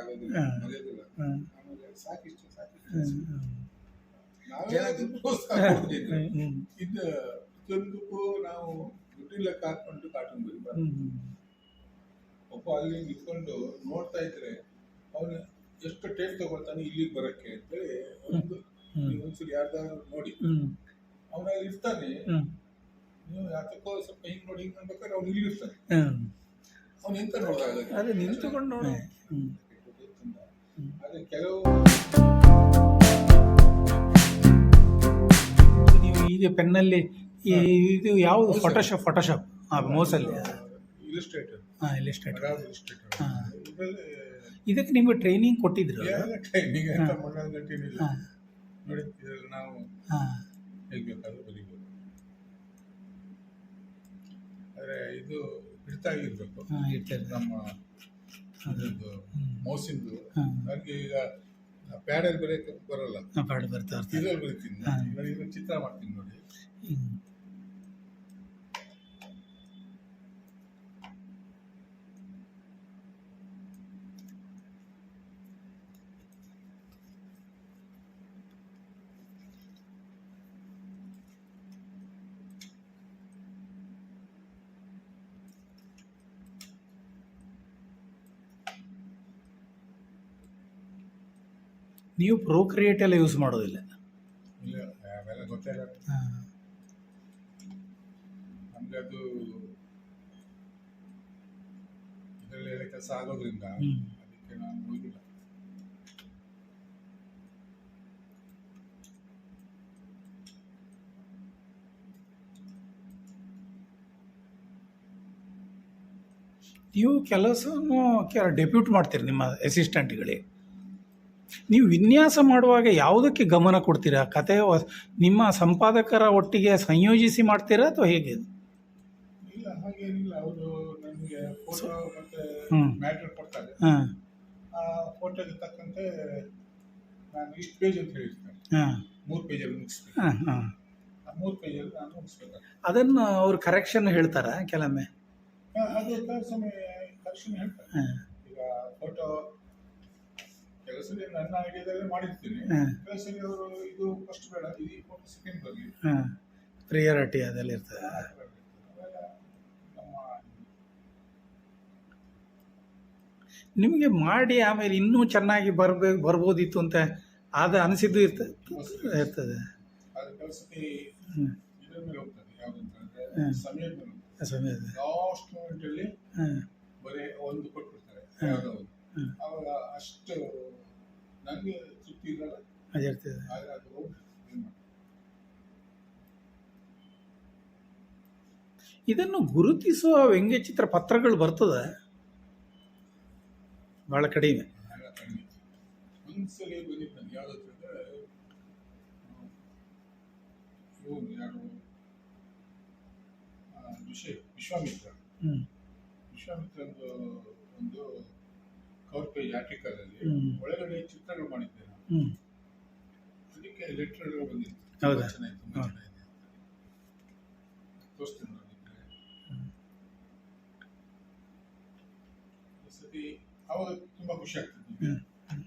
ಆಗೋದಿಲ್ಲ. ಮರೆಯೋದಿಲ್ಲ. ಆಮೇಲೆ ಸಾಕಿಷ್ಟು ಸಾಕಿಷ್ಟು. ನಾವೇ ಇದು ಪ್ರತಿಯೊಂದಕ್ಕೂ ನಾವು ದುಡ್ಡು ಲೆಕ್ಕ ಹಾಕೊಂಡು ಕಾರ್ಟೂನ್ ಬರೀಬಾರ್ದು. ಒಬ್ಬ ಅಲ್ಲಿ ನಿಂತ್ಕೊಂಡು ನೋಡ್ತಾ ಇದ್ರೆ ಅವನು ಎಷ್ಟು ಟೈಮ್ ತಗೊಳ್ತಾನೆ ಇಲ್ಲಿಗೆ ಬರಕ್ಕೆ ಅಂತೇಳಿ ಒಂದು ಒಂದ್ಸರಿ ಯಾರ್ದಾದ್ರು ನೋಡಿ. ಅವನ ಇರ್ತಾನೆ. ನೀವು ಯಾತಕ್ಕೋ ಸ್ವಲ್ಪ ಹಿಂಗ್ ನೋಡಿ ಹಿಂಗ್ ಅನ್ಬೇಕಾದ್ರೆ ಅವ್ನು ಇಲ್ಲಿ ಇರ್ತಾನೆ. ಅವ್ನು ಎಂತ ನೋಡಿದಾಗ. ಅದೇ ನಿಂತುಕೊಂಡು ನೋಡಿ. ಅದೇ ಕೆಲವು ನೀವು ಈಗ ಪೆನ್ನಲ್ಲಿ ಈ ಇದು ಯಾವುದು? ಫೋಟೋಶಾಪ್ ಫೋಟೋಶಾಪ್ ಹಾಂ ಮೋಸಲ್ಲಿ ಇಲಿಸ್ಟ್ರೇಟರ್ ಹಾಂ ಇಲಿಸ್ಟ್ರೇಟರ್ ಹಾ. ಇದಕ್ಕೆ ನಿಮಗೆ ಟ್ರೈನಿಂಗ್ ಕೊಟ್ಟಿದ್ರು ಟೈಮಿಗೆ ಅಂತ ನೋಡಿ ಇದ್ರಲ್ಲಿ ನಾವು ಹಾಂ. ಹೇಗೆ ಬೇಕಾದ್ರೂ ಬರೀಬೋದು. ಆದರೆ ಇದು ಹಿಡಿತಾ ಇರಬೇಕು. ನಮ್ಮ ಇದ್ರದ್ದು ಮೌಸಿಂದು. ನನಗೆ ಈಗ ಪ್ಯಾಡಲ್ಲಿ ಬರೆಯಕ್ಕೆ ಬರಲ್ಲ. ಪಾಡು ಬರ್ತಾ ಇರ್ತೀನಿ ಇದ್ರಲ್ಲಿ ಬರೀತೀನಿ. ಹಾ. ಚಿತ್ರ ಮಾಡ್ತೀನಿ ನೋಡಿ. ನೀವು ಪ್ರೋಕ್ರಿಯೇಟ್ ಎಲ್ಲ ಯೂಸ್ ಮಾಡೋದಿಲ್ಲ. ಇಲ್ಲ ಅವೆಲ್ಲ ಗೊತ್ತಿಲ್ಲ. ನಮ್ಗೆ ಅದು ಇದರಲ್ಲಿ ಕೆಲಸ ಆಗೋದ್ರಿಂದ. ಅದಕ್ಕೆ ನಾನು ಹೋಗಿಲ್ಲ. ನೀವು ಕೆಲಸವನ್ನು ಡೆಪ್ಯೂಟ್ ಮಾಡ್ತೀರಿ ನಿಮ್ಮ ಅಸಿಸ್ಟೆಂಟ್ಗಳಿಗೆ ನೀವು ವಿನ್ಯಾಸ ಮಾಡುವಾಗ ಯಾವುದಕ್ಕೆ ಗಮನ ಕೊಡ್ತೀರಾ? ಕತೆ ನಿಮ್ಮ ಸಂಪಾದಕರ ಒಟ್ಟಿಗೆ ಸಂಯೋಜಿಸಿ ಮಾಡ್ತೀರಾ ಅಥವಾ ಹೇಗೆ? ಇಲ್ಲ ಹಾಗೇನಿಲ್ಲ. ಅವರು ನನಗೆ ಫೋಟೋ ಮತ್ತೆ ಹ್ಮ್. ಕೊಡ್ತಾರೆ. ಹಾಂ. ಆ ಫೋಟೋಗೆ ತಕ್ಕಂತೆ ನಾನು ಇಷ್ಟು ಪೇಜ್ ಅಂತ ಹೇಳಿರ್ತೇನೆ. ಹಾಂ. ಮೂರು ಪೇಜಲ್ಲಿ ಮುಗಿಸ್ಬೇಕು. ಹಾಂ ಹಾಂ. ಆ ಮೂರು ಪೇಜಲ್ಲಿ ನಾನು ಮುಗಿಸ್ಬೇಕಾಗ್ತದೆ ಅದನ್ನು ಅವ್ರು ಕರೆಕ್ಷನ್ ಹೇಳ್ತಾರಾ ಕೆಲವೊಮ್ಮೆ? ಅದು ಕರೆಕ್ಷನ್ ಹೇಳ್ತಾರೆ. ಹಾಂ. ಈಗ ಫೋಟೋ ಕೆಲಸ ನನ್ನ ಐಡಿಯಾದಲ್ಲೇ ಮಾಡಿರ್ತೀನಿ. ಹಾಂ. ಕೆಲಸ ಅವರು ಇದು ಫಸ್ಟ್ ಬೇಡ ಇದು ಫೋಟೋ ಸೆಕೆಂಡ್ ಬರಲಿ ಹಾಂ. ಪ್ರಿಯಾರಿಟಿ ಅದೆಲ್ಲ ಇರ್ತದೆ. ನಿಮಗೆ ಮಾಡಿ ಆಮೇಲೆ ಇನ್ನೂ ಚೆನ್ನಾಗಿ ಬರ್ಬೇಕು ಬರ್ಬೋದಿತ್ತು ಅಂತ ಆದ ಅನಿಸಿದ್ದು ಇರ್ತದೆ. ಇರ್ತದೆ. ಸಮಯದ ಲಾಸ್ಟ್ ಮೂಮೆಂಟಲ್ಲಿ ಬರೀ ಒಂದು ಕೊಟ್ಬಿಡ್ತಾರೆ. ಅಷ್ಟು ನನಗೆ ತೃಪ್ತಿ ಇರಲ್ಲ ಅದು ಇರ್ತದೆ. ಆದರೆ ಅದು ಹೋಗ್ತದೆ ಏನ್ ಇದನ್ನು ಗುರುತಿಸುವ ವ್ಯಂಗ್ಯಚಿತ್ರ ಪತ್ರಗಳು ಬರ್ತದೆ. ಭಾಳ ಕಡಿಮೆ. ವಿಶ್ವಾಮಿತ್ರ ಕಡಿಮೆ ಒಂದ್ಸಲಿ ಬಂದಿದ್ದು ನನಗೆ ಯಾವ್ದು ಹೇಳಿದ್ರೆ ಇವನು ಯಾರು ಆ, ವಿಷಯ ವಿಶ್ವಾಮಿತ್ರ ಹ್ಞೂ ವಿಶ್ವಾಮಿತ್ರಂದು ಒಂದು ಕವರ್ ಪೇಜ್ ಆರ್ಟಿಕಲಲ್ಲಿ. ಒಳಗಡೆ ಚಿತ್ರಗಳು ಮಾಡಿದ್ದೆ ನಾನು ಅದಕ್ಕೆ ಲೆಟರ್ ಬಂದಿತ್ತು ಹೌದಾ? ಚೆನ್ನಾಗಿ ತುಂಬಾ. ಚೆನ್ನಾಗಿದೆ. ತೋರಿಸ್ತೀನಿ ನೋಡಿದ್ರೆ ಈ ಸತಿ ಅವಾಗ ತುಂಬಾ ಖುಷಿ ಆಗ್ತದೆ ನಿಮ್ಗೆ. ಹ್ಮ್.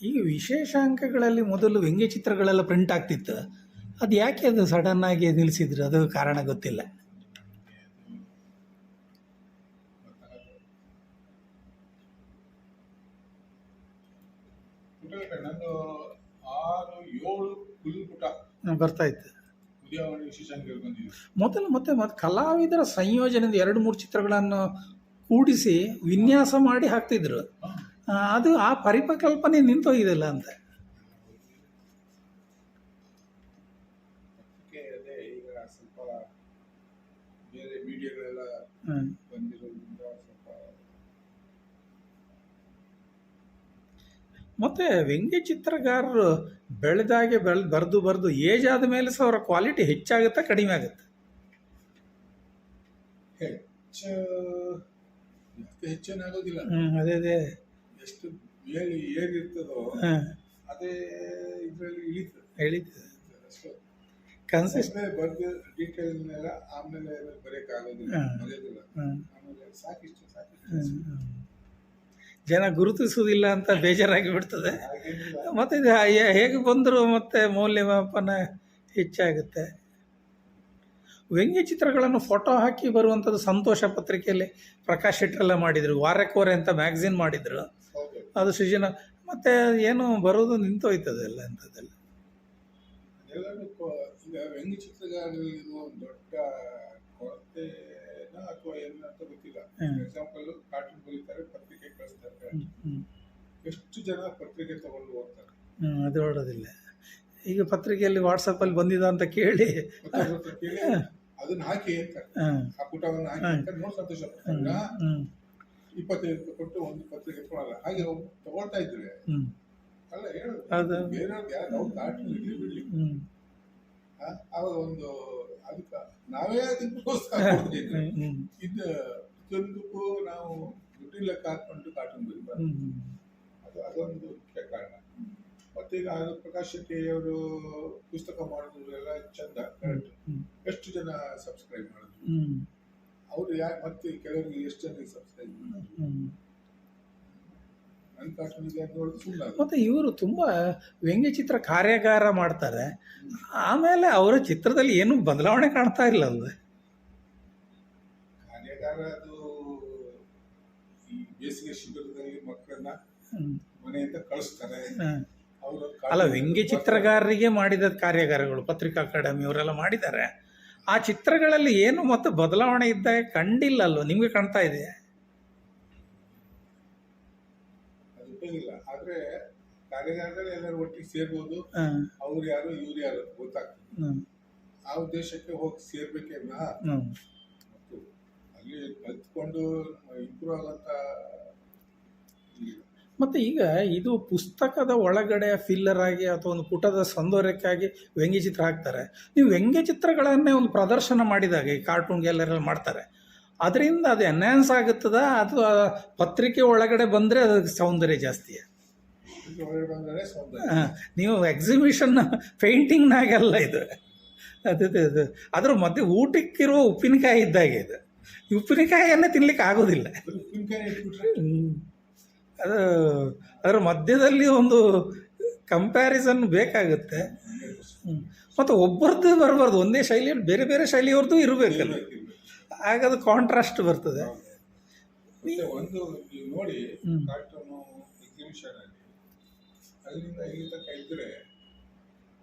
ಈಗ ವಿಶೇಷ ಅಂಕಗಳಲ್ಲಿ ಮೊದಲು ವ್ಯಂಗ್ಯಚಿತ್ರಗಳೆಲ್ಲ ಪ್ರಿಂಟ್ ಆಗ್ತಿತ್ತು ಅದು ಯಾಕೆ ಅದು ಸಡನ್ ಆಗಿ ನಿಲ್ಲಿಸಿದ್ರು ಅದು ಕಾರಣ ಗೊತ್ತಿಲ್ಲ. ಬರ್ತಾ ಇತ್ತು. ಮೊದಲು ಮತ್ತೆ ಮತ್ತೆ ಕಲಾವಿದರ ಸಂಯೋಜನೆಯಿಂದ ಎರಡು ಮೂರು ಚಿತ್ರಗಳನ್ನು ಕೂಡಿಸಿ ವಿನ್ಯಾಸ ಮಾಡಿ ಹಾಕ್ತಿದ್ರು. ಅದು ಆ ಪರಿಪಕಲ್ಪನೆ ನಿಂತೋಗಿದೆಲ್ಲ ಅಂತ ಅದಕ್ಕೆ ಅದೇ ಈಗ ಸ್ವಲ್ಪ ಬೇರೆ ಮೀಡಿಯಾಗಳೆಲ್ಲ ಹ್ಮ್. ಬಂದಿರೋದ್ರಿಂದ ಸ್ವಲ್ಪ ಮತ್ತೆ ವ್ಯಂಗ್ಯಚಿತ್ರಗಾರರು ಬೆಳೆದಾಗೆ ಬೆಳೆದು ಬರೆದು ಬರೆದು ಏಜ್ ಆದ ಮೇಲೆ ಸಹ ಅವರ ಕ್ವಾಲಿಟಿ ಹೆಚ್ಚಾಗುತ್ತಾ ಕಡಿಮೆ ಆಗುತ್ತೆ? ಹೆಚ್ಚು ಜಾಸ್ತಿ ಹೆಚ್ಚೇನಾಗೋದಿಲ್ಲ. ಹ್ಮ್ ಅದೇ ಅದೇ. ಎಷ್ಟು ಏರಿ ಏರಿರ್ತದೋ ಹಾಂ ಅದೇ ಇದರಲ್ಲಿ ಇಳಿತದೆ. ಹೇಳಿದ್ದು ಅಷ್ಟೇ. ಕನ್ಸಿಸ್ಟ್ ಸುಮ್ಮನೆ ಬರ್ದು ಡೀಟೇಲ್ನೆಲ್ಲ ಆಮೇಲೆ ಆಗೋದಿಲ್ಲ ಹಾ. ಬರೆಯೋದಿಲ್ಲ. ಆಮೇಲೆ ಸಾಕಿಷ್ಟು ಸಾಕಿಷ್ಟು. ಹ್ಮ್, ಹ್ಮ್. ಜನ ಗುರುತಿಸುವುದಿಲ್ಲ ಅಂತ ಬೇಜಾರಾಗಿ ಬಿಡ್ತದೆ. ಮತ್ತೆ ಇದು ಹೇಗೆ ಬಂದರೂ ಮತ್ತೆ ಮೌಲ್ಯಮಾಪನ ಹೆಚ್ಚಾಗುತ್ತೆ. ವ್ಯಂಗ್ಯ ಚಿತ್ರಗಳನ್ನು ಫೋಟೋ ಹಾಕಿ ಬರುವಂಥದ್ದು ಸಂತೋಷ ಪತ್ರಿಕೆಯಲ್ಲಿ ಪ್ರಕಾಶ್ ಶೆಟ್ಟರೆಲ್ಲ ಮಾಡಿದರು ವಾರಕ್ಕೋರೆ ಅಂತ ಮ್ಯಾಗ್ಝಿನ್ ಮಾಡಿದರು. ಅದು ಸೃಜನ ಮತ್ತು ಏನು ಬರೋದು ನಿಂತೋಯ್ತದೆ ಎಲ್ಲ ಅಂಥದ್ದೆಲ್ಲ. ಈಗ ವ್ಯಂಗ್ಯ ಚಿತ್ರಗಾರರಲ್ಲಿರುವ ಒಂದು ದೊಡ್ಡ ಕೊರತೆ ಅಥವಾ ಏನು ಅಂತ ಗೊತ್ತಿಲ್ಲ. ಎಕ್ಸಾಂಪಲ್ ಕಾರ್ಟೂನ್ ಬರೀತಾರೆ ಪತ್ರಿಕೆ ಕಳಿಸ್ತಾರೆ. ಎಷ್ಟು ಜನ ಪತ್ರಿಕೆ ತಗೊಂಡು ಹೋಗ್ತಾರೆ ಅದು ಹೊರಡೋದಿಲ್ಲ ಈಗ ಪತ್ರಿಕೆಯಲ್ಲಿ ವಾಟ್ಸಪ್ಪಲ್ಲಿ ಬಂದಿದ ಅಂತ ಕೇಳಿ. ಅದನ್ನ ಹಾಕಿ ಅಂತ. ಆ ಪುಟವನ್ನು ಹಾಕಿ ಅಂತ ನೋಡಿ ಸಂತೋಷ ಇಪ್ಪತ್ತೈದು ಕೊಟ್ಟು ಒಂದು ಪತ್ರಿಕೆ ಕೊಡಲ್ಲ ಹಾಗೆ ತಗೊಳ್ತಾ ಇದ್ರೆ ಅಲ್ಲ ಹೇಳು. ಬೇರೆ ಯಾರು ಅವ್ರು ಕಾರ್ಟೂನ್ ಇರ್ಲಿ ಬಿಡ್ಲಿ. ಒಂದು ಅದಕ್ಕೆ ನಾವೇ ಅದಕ್ಕೆ ಪ್ರೋತ್ಸಾಹ ಇದು ಪ್ರತಿಯೊಂದಕ್ಕೂ ನಾವು ದುಡ್ಡು ಲೆಕ್ಕ ಹಾಕೊಂಡು ಕಾರ್ಟೂನ್ ಬರೀಬಾರ್ದು ಅದು ಅದೊಂದು ಮುಖ್ಯ ಕಾರಣ. ಮತ್ತೆ ಈಗ ಅದು ಪ್ರಕಾಶ್ ಶೆಟ್ಟಿ ಅವರು ಪುಸ್ತಕ ಮಾಡಿದ್ರು ಎಲ್ಲ ಚಂದ ಕರೆಕ್ಟ್ ಎಷ್ಟು ಜನ ಸಬ್ಸ್ಕ್ರೈಬ್ ಮಾಡಿದ್ರು? ಅವರು ಅವ್ರು ಯಾಕೆ ಮತ್ತೆ ಕೆಲವರಿಗೆ ಎಷ್ಟು ಜನ ಸಬ್ಸ್ಕ್ರೈಬ್ ಮಾಡಿದ್ರು ಹ್ಞೂ ನನ್ನ ಕಾರ್ಟೂನಿಗೆ ಅಂತ ನೋಡಿದ್ರೆ ಸುಮ್ಮನೆ ಮತ್ತು ಇವರು ತುಂಬ ವ್ಯಂಗ್ಯಚಿತ್ರ ಕಾರ್ಯಾಗಾರ ಮಾಡ್ತಾರೆ. ಆಮೇಲೆ ಅವರ ಚಿತ್ರದಲ್ಲಿ ಏನೂ ಬದಲಾವಣೆ ಕಾಣ್ತಾ ಇಲ್ಲ ಅಲ್ವೇ? ಬೇಸಿಗೆ ಶಿಬಿರದಲ್ಲಿ ಮಕ್ಕಳನ್ನ. ಮನೆಯಿಂದ ಕಳಿಸ್ತಾರೆ. ಅಲ್ಲ ವ್ಯಂಗ್ಯ ಚಿತ್ರಗಾರರಿಗೆ ಮಾಡಿದ ಕಾರ್ಯಾಗಾರಗಳು ಪತ್ರಿಕಾ ಅಕಾಡೆಮಿ ಅವರೆಲ್ಲ ಮಾಡಿದ್ದಾರೆ. ಆ ಚಿತ್ರಗಳಲ್ಲಿ ಏನು ಮತ್ತೆ ಬದಲಾವಣೆ ಇದ್ದಾಗ ಕಂಡಿಲ್ಲ ಅಲ್ವ? ನಿಮಗೆ ಕಾಣ್ತಾ ಇದೆ ಅದು ಆದರೆ ಕಾರ್ಯಾಗಾರದಲ್ಲಿ ಎಲ್ಲರೂ ಒಟ್ಟಿಗೆ ಸೇರ್ಬೋದು. ಅವ್ರು ಯಾರು ಇವ್ರು ಯಾರು ಗೊತ್ತಾಗ್ತದೆ ಆ ಉದ್ದೇಶಕ್ಕೆ ಹೋಗಿ ಸೇರ್ಬೇಕೇ ವಿನಃ. ಮತ್ತು ಅಲ್ಲಿ ಕಲ್ತ್ಕೊಂಡು ಇಂಪ್ರೂವ್ ಆಗುವಂತ ಇಲ್ಲ. ಮತ್ತೆ ಈಗ ಇದು ಪುಸ್ತಕದ ಒಳಗಡೆ ಫಿಲ್ಲರ್ ಆಗಿ ಅಥವಾ ಒಂದು ಪುಟದ ಸೌಂದರ್ಯಕ್ಕಾಗಿ ವ್ಯಂಗ್ಯಚಿತ್ರ ಹಾಕ್ತಾರೆ. ನೀವು ವ್ಯಂಗ್ಯಚಿತ್ರಗಳನ್ನೇ ಒಂದು ಪ್ರದರ್ಶನ ಮಾಡಿದಾಗ ಈ ಕಾರ್ಟೂನ್ ಎಲ್ಲರೆಲ್ಲ ಮಾಡ್ತಾರೆ. ಅದರಿಂದ ಅದು ಎನ್ಹ್ಯಾನ್ಸ್ ಆಗುತ್ತದ? ಅಥವಾ ಪತ್ರಿಕೆ ಒಳಗಡೆ ಬಂದರೆ ಅದಕ್ಕೆ ಸೌಂದರ್ಯ ಜಾಸ್ತಿ? ನೀವು ಎಕ್ಸಿಬಿಷನ್ ಪೇಂಟಿಂಗ್ನಾಗಲ್ಲ ಇದು. ಅದು ಅದು- ಅದು. ಅದ್ರ ಮಧ್ಯೆ ಊಟಕ್ಕಿರುವ ಉಪ್ಪಿನಕಾಯಿ ಇದ್ದಾಗೆ ಇದು. ಉಪ್ಪಿನಕಾಯಿಯನ್ನು ತಿನ್ಲಿಕ್ಕೆ ಆಗೋದಿಲ್ಲ. ಅದು ಅದರ ಮಧ್ಯದಲ್ಲಿ ಒಂದು ಕಂಪ್ಯಾರಿಸನ್ ಬೇಕಾಗುತ್ತೆ. ಮತ್ತು ಒಬ್ಬರದ್ದು ಬರಬಾರ್ದು. ಒಂದೇ ಶೈಲಿಯಲ್ಲಿ ಬೇರೆ ಬೇರೆ ಶೈಲಿಯವ್ರದ್ದು ಇರಬೇಕಲ್ಲ. ಇರ್ಬೇಕು, ಇರ್ಬೇಕು. ಆಗ ಅದು ಕಾಂಟ್ರಾಸ್ಟ್ ಬರ್ತದೆ ಮತ್ತೆ ಒಂದು ನೀವು ನೋಡಿ. ಕಾರ್ಟೂನು ಎಕ್ಸಿಬಿಷನ್ ಅಲ್ಲಿ ಅಲ್ಲಿಂದ ಇಲ್ಲಿ ತನಕ ಇದ್ರೆ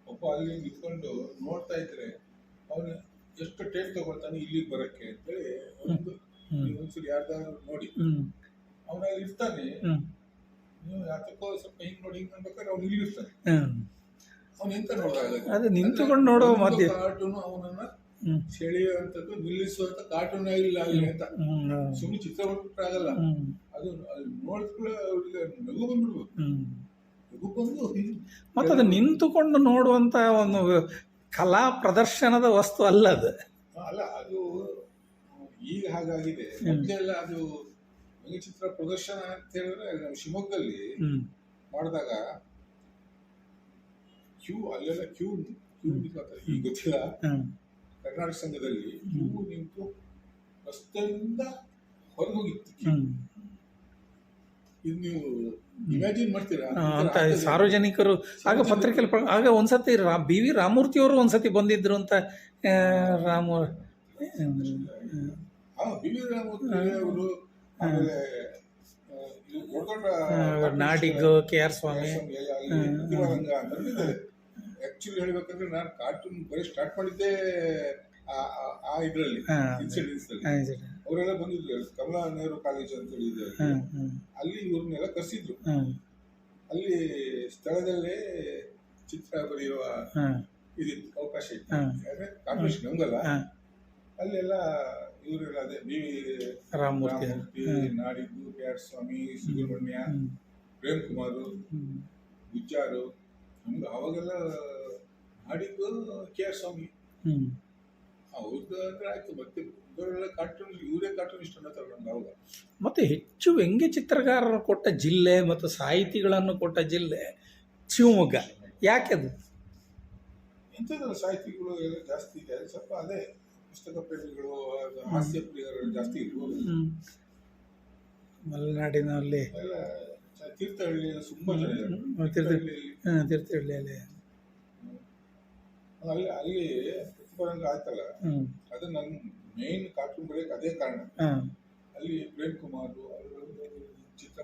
ಒಬ್ಬ ಅಲ್ಲಿ ನಿಂತ್ಕೊಂಡು ನೋಡ್ತಾ ಇದ್ರೆ ಅವನು ಎಷ್ಟು ಟೇಪ್ ತಗೊಳ್ತಾನೆ ಇಲ್ಲಿಗೆ ಬರಕ್ಕೆ ಅಂತೇಳಿ ಒಂದು. ನೀವು ಒಂದ್ಸರಿ ಯಾರ್ದಾದ್ರು ನೋಡಿ. ಅವನ ಇರ್ತಾನೆ. ನೀವು ಯಾತಕ್ಕೋ ಸ್ವಲ್ಪ ಹಿಂಗ್ ನೋಡಿ ಹಿಂಗ್ ಅನ್ಬೇಕಾದ್ರೆ ಅವ್ನು ಇಲ್ಲಿ ಇರ್ತಾನೆ. ಹ್ಞೂ ಅವ್ನು ಎಂತ ನೋಡಿದಾಗ ಅದು ನಿಂತುಕೊಂಡು ನೋಡೋ ಮಾಧ್ಯಮ. ಕಾರ್ಟೂನು ಅವನನ್ನ ಸೆಳೆಯುವಂಥದ್ದು ನಿಲ್ಲಿಸುವಂತ ಕಾರ್ಟೂನ್ ಆಗಿಲ್ಲ ಆಗಲಿ ಅಂತ. ಸುಮ್ಮನೆ ಚಿತ್ರ ಬಿಟ್ಬಿಟ್ರೆ ಆಗಲ್ಲ. ಅದು ಅಲ್ಲಿ ಅವ್ರಿಗೆ ನಗು ಬಂದ್ಬಿಡ್ಬೇಕು ನಗು ಬಂದು ಮತ್ತು ಅದು ನಿಂತುಕೊಂಡು ನೋಡುವಂಥ ಒಂದು ಕಲಾ ಪ್ರದರ್ಶನದ ವಸ್ತು ಅಲ್ಲ ಅದು. ಅಲ್ಲ ಅದು ಈಗ ಹಾಗಾಗಿದೆ. ಮೊದಲೆಲ್ಲ ಅದು ಚಿತ್ರ ಪ್ರದರ್ಶನ ಅಂತ ಹೇಳಿದ್ರೆ ನಮ್ಮ ಶಿವಮೊಗ್ಗದಲ್ಲಿ ಮಾಡಿದಾಗ ಕ್ಯೂ ಅಲ್ಲೆಲ್ಲ ಕ್ಯೂ ಕ್ಯೂ ನಿಂತ್ಕೊತಾರೆ ಈಗ ಗೊತ್ತಿಲ್ಲ. ಕರ್ನಾಟಕ ಸಂಘದಲ್ಲಿ ನೀವು ನಿಂತು ರಸ್ತೆಯಿಂದ ಹೊರಗೆ ಹೋಗಿತ್ತು queue. ಹ್ಞೂ ಇದು ನೀವು ಇಮ್ಯಾಜಿನ್ ಮಾಡ್ತೀರಾ? ಅಂತ ಸಾರ್ವಜನಿಕರು ಆಗ ಪತ್ರಿಕೆಯಲ್ಲಿ ಪ್ರ- ಆಗ ಒಂದ್ಸತಿ ರಾ ಬಿ ವಿ ರಾಮಮೂರ್ತಿ ಅವರು ಒಂದ್ಸತಿ ಬಂದಿದ್ರು ಅಂತ ರಾಮ ಬಿ ವಿ ರಾಮಮೂರ್ತಿ ಅವರು ಆಮೇಲೆ ನಾಡಿಗ್ ಕೆ ಆರ್ ಸ್ವಾಮಿ. ಪ್ರತಿಭಾರಂಗ ಬಂದಿದ್ದಾರೆ. ಆಕ್ಚುಲಿ ಹೇಳ್ಬೇಕಂದ್ರೆ ನಾನು ಕಾರ್ಟೂನ್ ಬರೀ ಸ್ಟಾರ್ಟ್ ಮಾಡಿದ್ದೆ ಆ- ಇದರಲ್ಲಿ. ಇನ್ಸಿಡೆನ್ಸ್ ಅಲ್ಲಿ. ಅವರೆಲ್ಲ ಬಂದಿದ್ರು ಕಮಲಾ ನೆಹರು ಕಾಲೇಜ್ ಅಂತ ಹೇಳಿದ್ರು. ಅಲ್ಲಿ ಇವ್ರನ್ನೆಲ್ಲ ಕರೆಸಿದ್ರು. ಅಲ್ಲಿ ಸ್ಥಳದಲ್ಲೇ ಚಿತ್ರ ಬರೆಯುವ ಇದಿತ್ತು ಅವಕಾಶ ಇತ್ತು. ಯಾಕಂದ್ರೆ ಕಾಂಪಿಟೇಷನ್ ನಮ್ಗಲ್ಲ. ಅಲ್ಲೆಲ್ಲ ಇವರೆಲ್ಲ ಅದೇ ಬಿ ರಾಮಮೂರ್ತಿ. ನಾಡಿದ್ದು ಕೆ ಆರ್ ಸ್ವಾಮಿ ಸುಬ್ರಹ್ಮಣ್ಯ ಹ್ಮ್, ಪ್ರೇಮ್ ಕುಮಾರ್ ಗುಜ್ಜಾರು ನಮ್ಗೆ ಅವಾಗೆಲ್ಲ ನಾಡಿದ್ದು ಕೆ ಆರ್ ಸ್ವಾಮಿ. ಅವ್ರದ್ದು ಅಂದ್ರೆ ಆಯ್ತು ಮತ್ತೆ ಇವರೆಲ್ಲ ಕಾರ್ಟೂನ್ ಇವರೇ ಕಾರ್ಟೂನ್ ಇಷ್ಟ ನಮ್ಗೆ ಅವಾಗ ಮತ್ತೆ ಹೆಚ್ಚು ವ್ಯಂಗ್ಯ ಚಿತ್ರಕಾರರು ಕೊಟ್ಟ ಜಿಲ್ಲೆ ಮತ್ತು ಸಾಹಿತಿಗಳನ್ನು ಕೊಟ್ಟ ಜಿಲ್ಲೆ ಶಿವಮೊಗ್ಗ. ಯಾಕೆ ಅದು? ಇಂಥದ್ದೆಲ್ಲ ಸಾಹಿತಿಗಳು ಎಲ್ಲ ಜಾಸ್ತಿ ಇದೆ. ಸ್ವಲ್ಪ ಅದೇ ಪುಸ್ತಕ ಪ್ರೇಮಿಗಳು ಹಾಸ್ಯ ಪ್ರಿಯರು ಜಾಸ್ತಿ ಇರ್ಬೋದು. ಮಲೆನಾಡಿನಲ್ಲಿ. ತೀರ್ಥಹಳ್ಳಿ ತುಂಬಾ ಜನ ಇದ್ದಾರೆ. ಹ್ಮ್. ತೀರ್ಥ- ತೀರ್ಥಹಳ್ಳಿಯಲ್ಲಿ. ಹಾಂ ತೀರ್ಥಹಳ್ಳಿಯಲ್ಲಿ. ಅಲ್ಲಿ ಅಲ್ಲಿ ಪ್ರತಿಭರಂಗ ಆಯ್ತಲ್ಲ? ಅದು ನನ್ನ ಮೇನ್ ಕಾರ್ಟೂನ್ ಬರೆಯಕ್ಕೆ ಅದೇ ಕಾರಣ. ಅಲ್ಲಿ ಪ್ರೇಮ್ ಕುಮಾರ್ ಚಿತ್ರ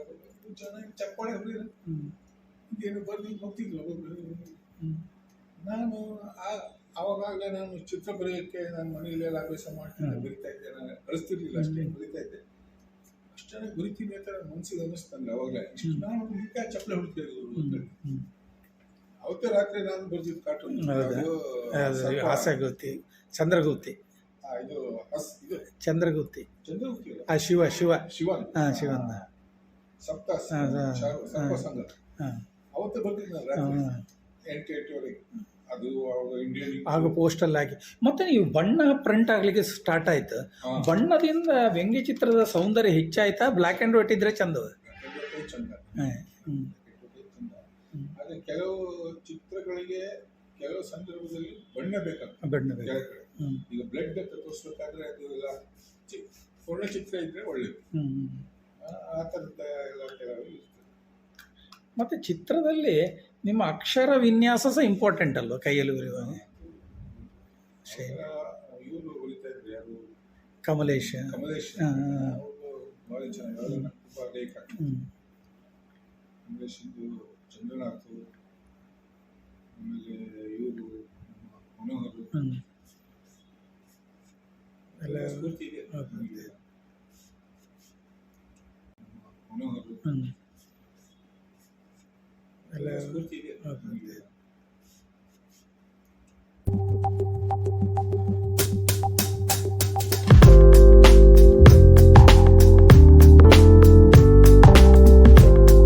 ಚೆನ್ನಾಗಿ ಚಪ್ಪಾಳೆ ಬರೀ ಹ್ಞೂ ಏನು ಬರ್ಲಿ ಹೋಗ್ತಿದ್ರು ನಾನು ಆ- ನಾನು ಚಿತ್ರ ಬರೆಯೋಕ್ಕೆ ನಾನು ಮನೆಯಲ್ಲೆಲ್ಲ ಅಭ್ಯಾಸ ಮಾಡ್ತೀನಿ. ಬರಿತಾ ಇದ್ದೆ. ನಾನು ಕಳಿಸ್ತಿರ್ಲಿಲ್ಲ ಅಷ್ಟೇ. ಬರಿತಾ ಇದ್ದೆ. ಅಷ್ಟೇ ಬರಿತೀನಿ ಅಂತ ಮನ್ಸಿಗೆ ನನಗೆ ಅವಾಗಲೇ. ನಾನು ಚಪ್ಪಳೆ ಚಪ್ಪಲೆ ಹೊಡಿತಾ ಇದ್ರು ಅವತ್ತೇ ರಾತ್ರಿ ನಾನು ಬರ್ದಿದ್ದು ಕಾರ್ಟೂನ್ ಹೌದಾ? ಅದು ಚಂದ್ರಗುತ್ತಿ ಆ, ಇದು ಹಸ್ ಇದು ಚಂದ್ರಗುತ್ತಿ ಚಂದ್ರಗುಪ್ತಿ ಆ ಶಿವ ಶಿವ. ಶಿವನ್. ಹಾಂ ಶಿವನ್. ಸಪ್ತ ಹಾ, ಹಾ, ಸರ್ವ ಹಾ. ಹಾಂ. ಅವತ್ತೇ ಬರ್ತಿದ್ದೆ ರಾತ್ರಿ. ಎಂಟು ಎಂಟುವರೆಗೆ ಅದು ಇಂಡಿಯನ್ ಆಗ ಪೋಸ್ಟಲ್ ಹಾಕಿ. ಮತ್ತೆ ನೀವು ಬಣ್ಣ ಪ್ರಿಂಟ್ ಆಗ್ಲಿಕ್ಕೆ ಸ್ಟಾರ್ಟ್ ಆಯ್ತು. ಬಣ್ಣದಿಂದ ವ್ಯಂಗ್ಯ ಚಿತ್ರದ ಸೌಂದರ್ಯ ಹೆಚ್ಚಾಯ್ತಾ? ಬ್ಲ್ಯಾಕ್ ಆ್ಯಂಡ್ ವೈಟ್ ಇದ್ರೆ ಚಂದ. ಚಂದ ಕೆಲವು ಚಿತ್ರಗಳಿಗೆ ಕೆಲವು ಸಂದರ್ಭದಲ್ಲಿ ಬಣ್ಣ ಬೇಕಾಗ್ತದೆ. ಬಣ್ಣ ಬೇಕು. ಹ್ಞೂ ಈಗ ಬ್ಲಡ್ ಅಂತ ತೋರಿಸ್ಬೇಕಾದ್ರೆ ಅದು ಎಲ್ಲ ಚಿ- ವರ್ಣಚಿತ್ರ ಇದ್ರೆ ಒಳ್ಳೇದು. ಆ- ಥರದ ಎಲ್ಲ ಕೆಲವು ಇರ್ತದೆ. ಮತ್ತು ಚಿತ್ರದಲ್ಲಿ ನಿಮ್ಮ ಅಕ್ಷರ ವಿನ್ಯಾಸ ಸಹ ಇಂಪಾರ್ಟೆಂಟ್ ಅಲ್ವಾ ಕೈಯಲ್ಲಿ ಬರೆಯುವಾಗ. ಇವರು ಉಳಿತಾ ಇದ್ರು ಕಮಲೇಶ. ಕಮಲೇಶ್. ಕಮಲೇಶ್ ಭಾಳ ಚೆನ್ನಾಗಿ ಕಮಲೇಶ್ ಚಂದ್ರನಾಥ್ ಆಮೇಲೆ ಇವರು ಮನೋಹರ್ ಹ್ಞೂ ಎಲ್ಲ ಸ್ಫೂರ್ತಿ ಇದೆ ಹೌದು. ನಮಗೆ. ಮನೋಹರ್ ಹ್ಞೂ ಎಲ್ಲ ಸ್ಫೂರ್ತಿ ಇದೆ ಹೌದು. ನಮಗೆ.